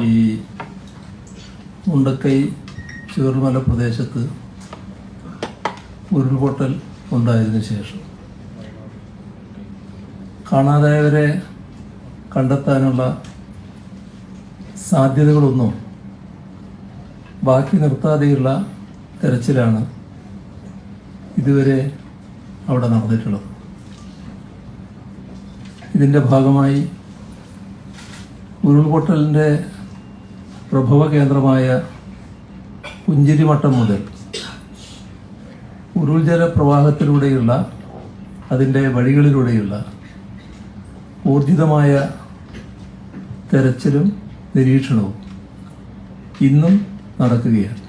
ഈ മുണ്ടക്കൈ ചൂർമല പ്രദേശത്ത് ഉരുൾപൊട്ടൽ ഉണ്ടായതിനു ശേഷം കാണാതായവരെ കണ്ടെത്താനുള്ള സാധ്യതകളൊന്നും ബാക്കി നിർത്താതെയുള്ള തെരച്ചിലാണ് ഇതുവരെ അവിടെ നടന്നിട്ടുള്ളത്. ഇതിന്റെ ഭാഗമായി ഉരുൾപൊട്ടലിന്റെ പ്രഭവ കേന്ദ്രമായ പുഞ്ചിരിമട്ടം മുതൽ ഉരുൾജല പ്രവാഹത്തിലൂടെയുള്ള അതിന്റെ വഴികളിലൂടെയുള്ള ഊർജിതമായ തെരച്ചിലും നിരീക്ഷണവും ഇന്നും നടക്കുകയാണ്.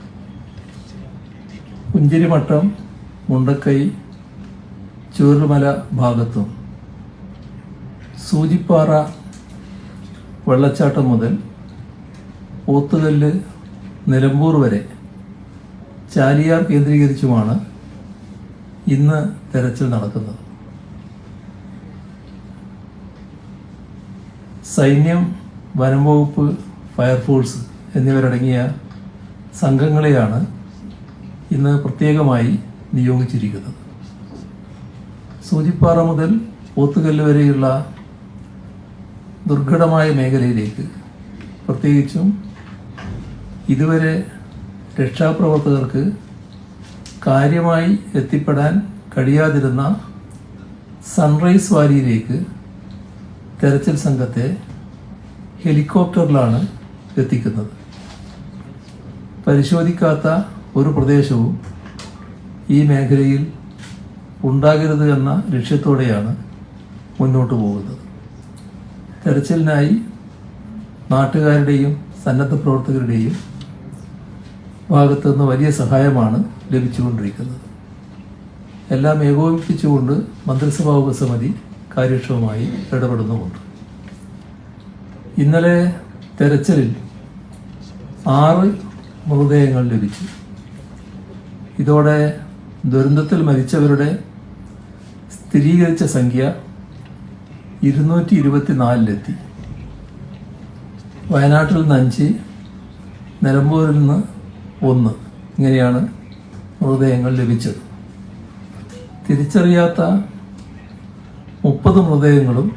പുഞ്ചിരിമട്ടം മുണ്ടക്കൈ ചൂരൽമല ഭാഗത്തും സൂചിപ്പാറ വെള്ളച്ചാട്ടം മുതൽ പോത്തുകല്ല് നിലമ്പൂർ വരെ ചാലിയാർ കേന്ദ്രീകരിച്ചുമാണ് ഇന്ന് തെരച്ചിൽ നടക്കുന്നത്. സൈന്യം വനം വകുപ്പ് ഫയർഫോഴ്സ് എന്നിവരടങ്ങിയ സംഘങ്ങളെയാണ് ഇന്ന് പ്രത്യേകമായി നിയോഗിച്ചിരിക്കുന്നത്. സൂചിപ്പാറ മുതൽ പോത്തുകല്ല് വരെയുള്ള ദുർഘടമായ മേഖലയിലേക്ക് പ്രത്യേകിച്ചും ഇതുവരെ രക്ഷാപ്രവർത്തകർക്ക് കാര്യമായി എത്തിപ്പെടാൻ കഴിയാതിരുന്ന സൺറൈസ് വാലിയിലേക്ക് തെരച്ചിൽ സംഘത്തെ ഹെലികോപ്റ്ററിലാണ് എത്തിക്കുന്നത്. പരിശോധിക്കാത്ത ഒരു പ്രദേശവും ഈ മേഖലയിൽ ഉണ്ടാകരുത് എന്ന ലക്ഷ്യത്തോടെയാണ് മുന്നോട്ട് പോകുന്നത്. തെരച്ചിലിനായി നാട്ടുകാരുടെയും സന്നദ്ധ പ്രവർത്തകരുടെയും ഭാഗത്തു നിന്ന് വലിയ സഹായമാണ് ലഭിച്ചുകൊണ്ടിരിക്കുന്നത്. എല്ലാം ഏകോപിപ്പിച്ചുകൊണ്ട് മന്ത്രിസഭാ ഉപസമിതി കാര്യക്ഷമമായി ഇടപെടുന്നുമുണ്ട്. ഇന്നലെ തെരച്ചിലിൽ ആറ് മൃതദേഹങ്ങൾ ലഭിച്ചു. ഇതോടെ ദുരന്തത്തിൽ മരിച്ചവരുടെ സ്ഥിരീകരിച്ച സംഖ്യ ഇരുന്നൂറ്റി ഇരുപത്തിനാലിലെത്തി വയനാട്ടിൽ നിന്ന് അഞ്ച് നിലമ്പൂരിൽ നിന്ന് ഒന്ന്. ഇങ്ങനെയാണ് മൃതദേഹങ്ങൾ ലഭിച്ചത്. തിരിച്ചറിയാത്ത മുപ്പത് മൃതദേഹങ്ങളും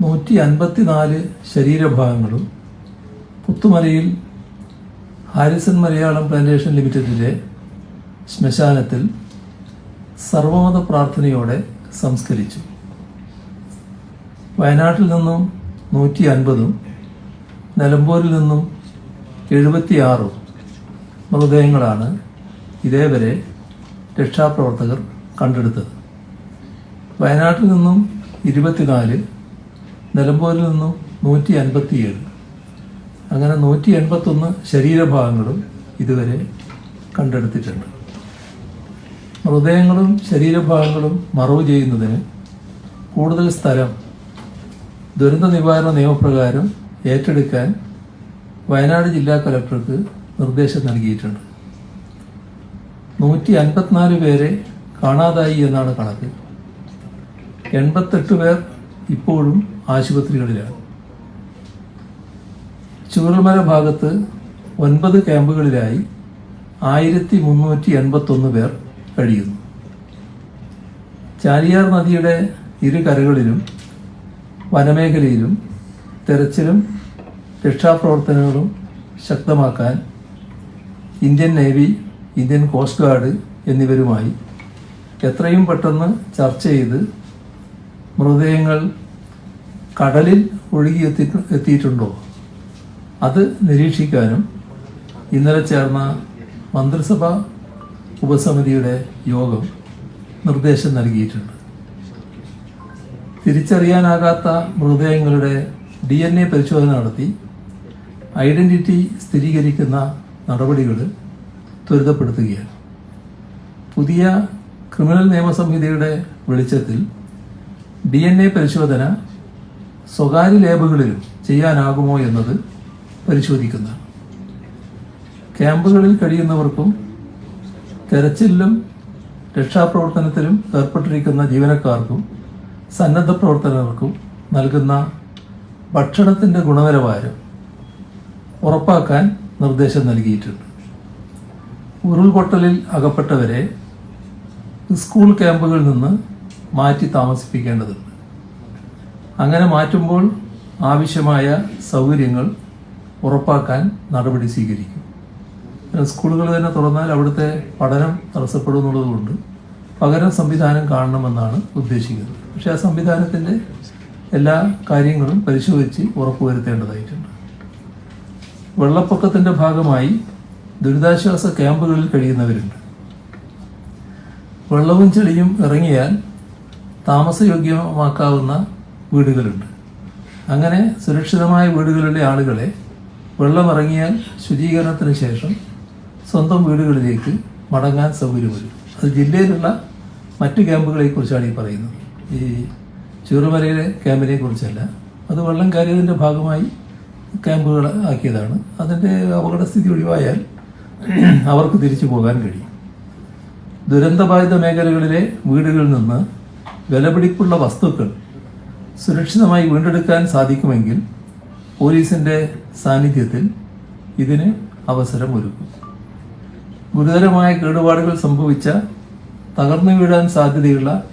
നൂറ്റി അൻപത്തിനാല് ശരീരഭാഗങ്ങളും പുത്തുമലയിൽ ഹാരിസൺ മലയാളം പ്ലാന്റേഷൻ ലിമിറ്റഡിലെ ശ്മശാനത്തിൽ സർവമത പ്രാർത്ഥനയോടെ സംസ്കരിച്ചു. വയനാട്ടിൽ നിന്നും നൂറ്റി അൻപതും നിലമ്പൂരിൽ നിന്നും എഴുപത്തിയാറും മൃതദേഹങ്ങളാണ് ഇതേവരെ രക്ഷാപ്രവർത്തകർ കണ്ടെടുത്തത്. വയനാട്ടിൽ നിന്നും ഇരുപത്തിനാല് നിലമ്പൂരിൽ നിന്നും നൂറ്റി അൻപത്തിയേഴ് അങ്ങനെ നൂറ്റി എൺപത്തൊന്ന് ശരീരഭാഗങ്ങളും ഇതുവരെ കണ്ടെടുത്തിട്ടുണ്ട്. മൃതദേഹങ്ങളും ശരീരഭാഗങ്ങളും മറവ് ചെയ്യുന്നതിന് കൂടുതൽ സ്ഥലം ദുരന്ത നിവാരണ നിയമപ്രകാരം ഏറ്റെടുക്കാൻ വയനാട് ജില്ലാ കലക്ടർക്ക് നിർദ്ദേശം നൽകിയിട്ടുണ്ട്. നൂറ്റി അൻപത്തിനാല് പേരെ കാണാതായി എന്നാണ് കണക്ക്. എൺപത്തെട്ട് പേർ ഇപ്പോഴും ആശുപത്രികളിലാണ്. ചൂരൽമല ഭാഗത്ത് ഒൻപത് ക്യാമ്പുകളിലായി ആയിരത്തി മുന്നൂറ്റി എൺപത്തൊന്ന് പേർ കഴിയുന്നു. ചാലിയാർ നദിയുടെ ഇരു കരകളിലും വനമേഖലയിലും തെരച്ചിലും രക്ഷാപ്രവർത്തനങ്ങളും ശക്തമാക്കാൻ Indian navy Indian coast guard എന്നിവരുമായി എത്രയും പെട്ടെന്ന് ചർച്ച ചെയ്ത് മൃതദേഹങ്ങൾ കടലിൽ ഒഴുകി എത്തി എത്തിയിട്ടുണ്ടോ? അത് നിരീക്ഷിക്കാനും ഇന്നലെ ചേർന്ന മന്ത്രിസഭാ ഉപസമിതിയുടെ യോഗം നിർദ്ദേശം നൽകിയിട്ടുണ്ട്. തിരിച്ചറിയാനാകാത്ത മൃതദേഹങ്ങളുടെ ഡി എൻ എ പരിശോധന നടത്തി ഐഡന്റിറ്റി സ്ഥിരീകരിക്കുന്ന നടപടികൾ ത്വരിതപ്പെടുത്തുകയാണ്. പുതിയ ക്രിമിനൽ നിയമസംഹിതയുടെ വെളിച്ചത്തിൽ ഡി എൻ എ പരിശോധന സ്വകാര്യ ലേബുകളിലും ചെയ്യാനാകുമോ എന്നത് പരിശോധിക്കുന്നതാണ്. ക്യാമ്പുകളിൽ കഴിയുന്നവർക്കും തെരച്ചിലിലും രക്ഷാപ്രവർത്തനത്തിലും ഏർപ്പെട്ടിരിക്കുന്ന ജീവനക്കാർക്കും സന്നദ്ധ പ്രവർത്തകർക്കും നൽകുന്ന ഭക്ഷണത്തിന്റെ ഗുണനിലവാരം ഉറപ്പാക്കാൻ നിർദ്ദേശം നൽകിയിട്ടുണ്ട്. ഉരുൾപൊട്ടലിൽ അകപ്പെട്ടവരെ സ്കൂൾ ക്യാമ്പുകളിൽ നിന്ന് മാറ്റി താമസിപ്പിക്കേണ്ടതുണ്ട്. അങ്ങനെ മാറ്റുമ്പോൾ ആവശ്യമായ സൗകര്യങ്ങൾ ഉറപ്പാക്കാൻ നടപടി സ്വീകരിക്കും. സ്കൂളുകൾ തന്നെ തുറന്നാൽ അവിടുത്തെ പഠനം തടസ്സപ്പെടും എന്നുള്ളതുകൊണ്ട് പകരം സംവിധാനം കാണണമെന്നാണ് ഉദ്ദേശിക്കുന്നത്. പക്ഷേ ആ സംവിധാനത്തിന്റെ എല്ലാ കാര്യങ്ങളും പരിശോധിച്ച് ഉറപ്പുവരുത്തേണ്ടതായിട്ടുണ്ട്. വെള്ളപ്പൊക്കത്തിന്റെ ഭാഗമായി ദുരിതാശ്വാസ ക്യാമ്പുകളിൽ കഴിയുന്നവരുണ്ട്. വെള്ളവും ചെളിയും ഇറങ്ങിയാൽ താമസയോഗ്യമാക്കാവുന്ന വീടുകളുണ്ട്. അങ്ങനെ സുരക്ഷിതമായ വീടുകളിലെ ആളുകളെ വെള്ളമിറങ്ങിയാൽ ശുചീകരണത്തിന് ശേഷം സ്വന്തം വീടുകളിലേക്ക് മടങ്ങാൻ സൗകര്യമൊരുക്കും അത് ജില്ലയിലുള്ള മറ്റ് ക്യാമ്പുകളെ കുറിച്ചാണ് ഈ പറയുന്നത്. ഈ ചുറുമലയിലെ ക്യാമ്പിനെ കുറിച്ചല്ല അത് വെള്ളം കയറിയതിന്റെ ഭാഗമായി ക്യാമ്പുകൾ ആക്കിയതാണ്. അതിന്റെ അപകടസ്ഥിതി ഒഴിവായാൽ അവർക്ക് തിരിച്ചു പോകാൻ കഴിയും. ദുരന്തബാധിത മേഖലകളിലെ വീടുകളിൽ നിന്ന് വിലപിടിപ്പുള്ള വസ്തുക്കൾ സുരക്ഷിതമായി വീണ്ടെടുക്കാൻ സാധിക്കുമെങ്കിൽ പോലീസിന്റെ സാന്നിധ്യത്തിൽ ഇതിന് അവസരം ഒരുക്കും. ഗുരുതരമായ കേടുപാടുകൾ സംഭവിച്ച തകർന്നു വീഴാൻ സാധ്യതയുള്ള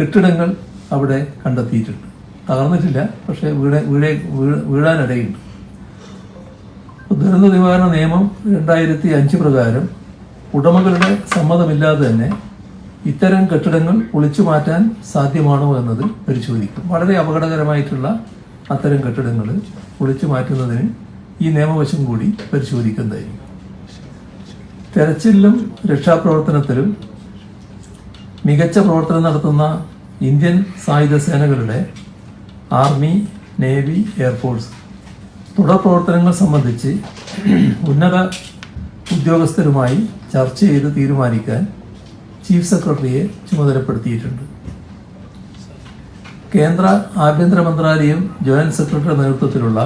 കെട്ടിടങ്ങൾ അവിടെ കണ്ടെത്തിയിട്ടുണ്ട്. തകർന്നിട്ടില്ല. പക്ഷേ വീട് വീട് വീഴ- വീഴാനിടയുണ്ട് ദുരന്ത നിവാരണ നിയമം രണ്ടായിരത്തി അഞ്ച് പ്രകാരം ഉടമകളുടെ സമ്മതമില്ലാതെ തന്നെ ഇത്തരം കെട്ടിടങ്ങൾ ഒളിച്ചു മാറ്റാൻ സാധ്യമാണോ എന്നത് പരിശോധിക്കും. വളരെ അപകടകരമായിട്ടുള്ള അത്തരം കെട്ടിടങ്ങൾ ഒളിച്ചു മാറ്റുന്നതിന് ഈ നിയമവശം കൂടി പരിശോധിക്കുന്നതായിരിക്കും തെരച്ചിലും രക്ഷാപ്രവർത്തനത്തിലും മികച്ച പ്രവർത്തനം നടത്തുന്ന ഇന്ത്യൻ സായുധ സേനകളുടെ ആർമി നേവി എയർഫോഴ്സ് തുടർ പ്രവർത്തനങ്ങൾ സംബന്ധിച്ച് ഉന്നത ഉദ്യോഗസ്ഥരുമായി ചർച്ച ചെയ്ത് തീരുമാനിക്കാൻ ചീഫ് സെക്രട്ടറിയെ ചുമതലപ്പെടുത്തിയിട്ടുണ്ട്. കേന്ദ്ര ആഭ്യന്തര മന്ത്രാലയം ജോയിന്റ് സെക്രട്ടറി നേതൃത്വത്തിലുള്ള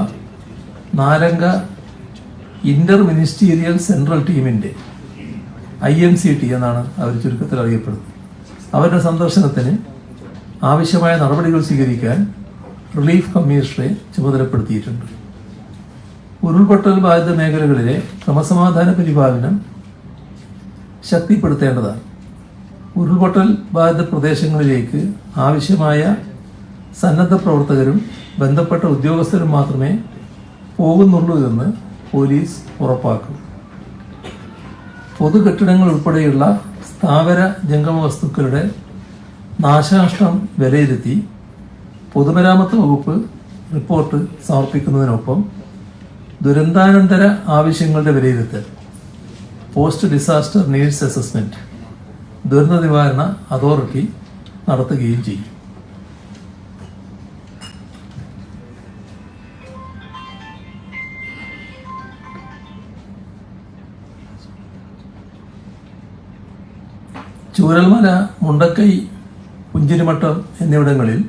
നാലംഗ ഇന്റർ മിനിസ്റ്റീരിയൽ സെൻട്രൽ ടീമിന്റെ ഐ എം സി ടി എന്നാണ് അവർ ചുരുക്കത്തിൽ അറിയപ്പെടുന്നത്. അവരുടെ സന്ദർശനത്തിന് ആവശ്യമായ നടപടികൾ സ്വീകരിക്കാൻ റിലീഫ് കമ്മീഷണറെ ചുമതലപ്പെടുത്തിയിട്ടുണ്ട്. ഉരുൾപൊട്ടൽ ബാധിത മേഖലകളിലെ ക്രമസമാധാന പരിപാലനം ശക്തിപ്പെടുത്തേണ്ടതാണ്. ഉരുൾപൊട്ടൽ ബാധിത പ്രദേശങ്ങളിലേക്ക് ആവശ്യമായ സന്നദ്ധ പ്രവർത്തകരും ബന്ധപ്പെട്ട ഉദ്യോഗസ്ഥരും മാത്രമേ പോകുന്നുള്ളൂ എന്ന് പോലീസ് ഉറപ്പാക്കും. പൊതുകെട്ടിടങ്ങൾ ഉൾപ്പെടെയുള്ള സ്ഥാവര ജംഗമ വസ്തുക്കളുടെ നാശനഷ്ടം വിലയിരുത്തി പൊതുമരാമത്ത് വകുപ്പ് റിപ്പോർട്ട് സമർപ്പിക്കുന്നതിനൊപ്പം ദുരന്താനന്തര ആവശ്യങ്ങളുടെ വിലയിരുത്തൽ പോസ്റ്റ് ഡിസാസ്റ്റർ നീഡ്സ് അസസ്മെന്റ് ദുരന്ത നിവാരണ അതോറിറ്റി നടത്തുകയും ചെയ്യും. ചൂരൽമല മുണ്ടക്കൈ പുഞ്ചിരിമട്ടം എന്നിവിടങ്ങളിൽ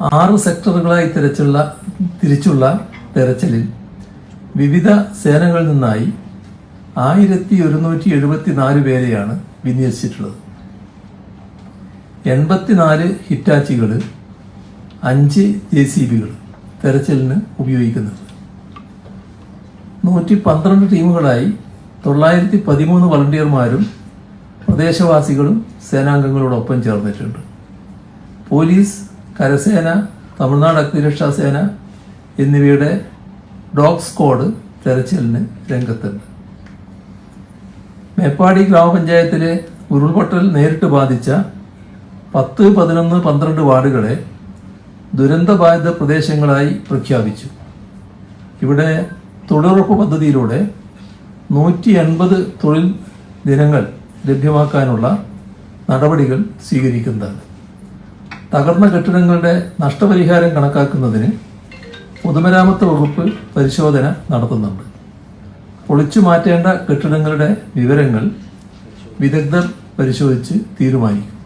ആറ് സെക്ടറുകളായി തിരച്ചുള്ള തിരിച്ചുള്ള തെരച്ചിലിൽ വിവിധ സേനകളിൽ നിന്നായി ആയിരത്തി ഒരുന്നൂറ്റി എഴുപത്തി നാല് പേരെയാണ് വിന്യസിച്ചിട്ടുള്ളത്. എൺപത്തിനാല് ഹിറ്റാച്ചികൾ അഞ്ച് ജെ സി ബികൾ തെരച്ചിലിന് ഉപയോഗിക്കുന്നുണ്ട്. നൂറ്റി പന്ത്രണ്ട് ടീമുകളായി തൊള്ളായിരത്തി പതിമൂന്ന് വളണ്ടിയർമാരും പ്രദേശവാസികളും സേനാംഗങ്ങളോടൊപ്പം ചേർന്നിട്ടുണ്ട്. പോലീസ് കരസേന തമിഴ്നാട് അഗ്നിരക്ഷാ സേന എന്നിവയുടെ ഡോഗ് സ്ക്വാഡ് തെരച്ചിലിന് രംഗത്തുണ്ട്. മേപ്പാടി ഗ്രാമപഞ്ചായത്തിലെ ഉരുൾപൊട്ടൽ നേരിട്ട് ബാധിച്ച പത്ത് പതിനൊന്ന് പന്ത്രണ്ട് വാർഡുകളെ ദുരന്തബാധിത പ്രദേശങ്ങളായി പ്രഖ്യാപിച്ചു. ഇവിടെ തൊഴിലുറപ്പ് പദ്ധതിയിലൂടെ നൂറ്റി എൺപത് തൊഴിൽ ദിനങ്ങൾ ലഭ്യമാക്കാനുള്ള നടപടികൾ സ്വീകരിക്കുന്നതാണ് തകർന്ന കെട്ടിടങ്ങളുടെ നഷ്ടപരിഹാരം കണക്കാക്കുന്നതിന് പൊതുമരാമത്ത് വകുപ്പ് പരിശോധന നടത്തുന്നുണ്ട്. പൊളിച്ചു മാറ്റേണ്ട കെട്ടിടങ്ങളുടെ വിവരങ്ങൾ വിദഗ്ധർ പരിശോധിച്ച് തീരുമാനിക്കും.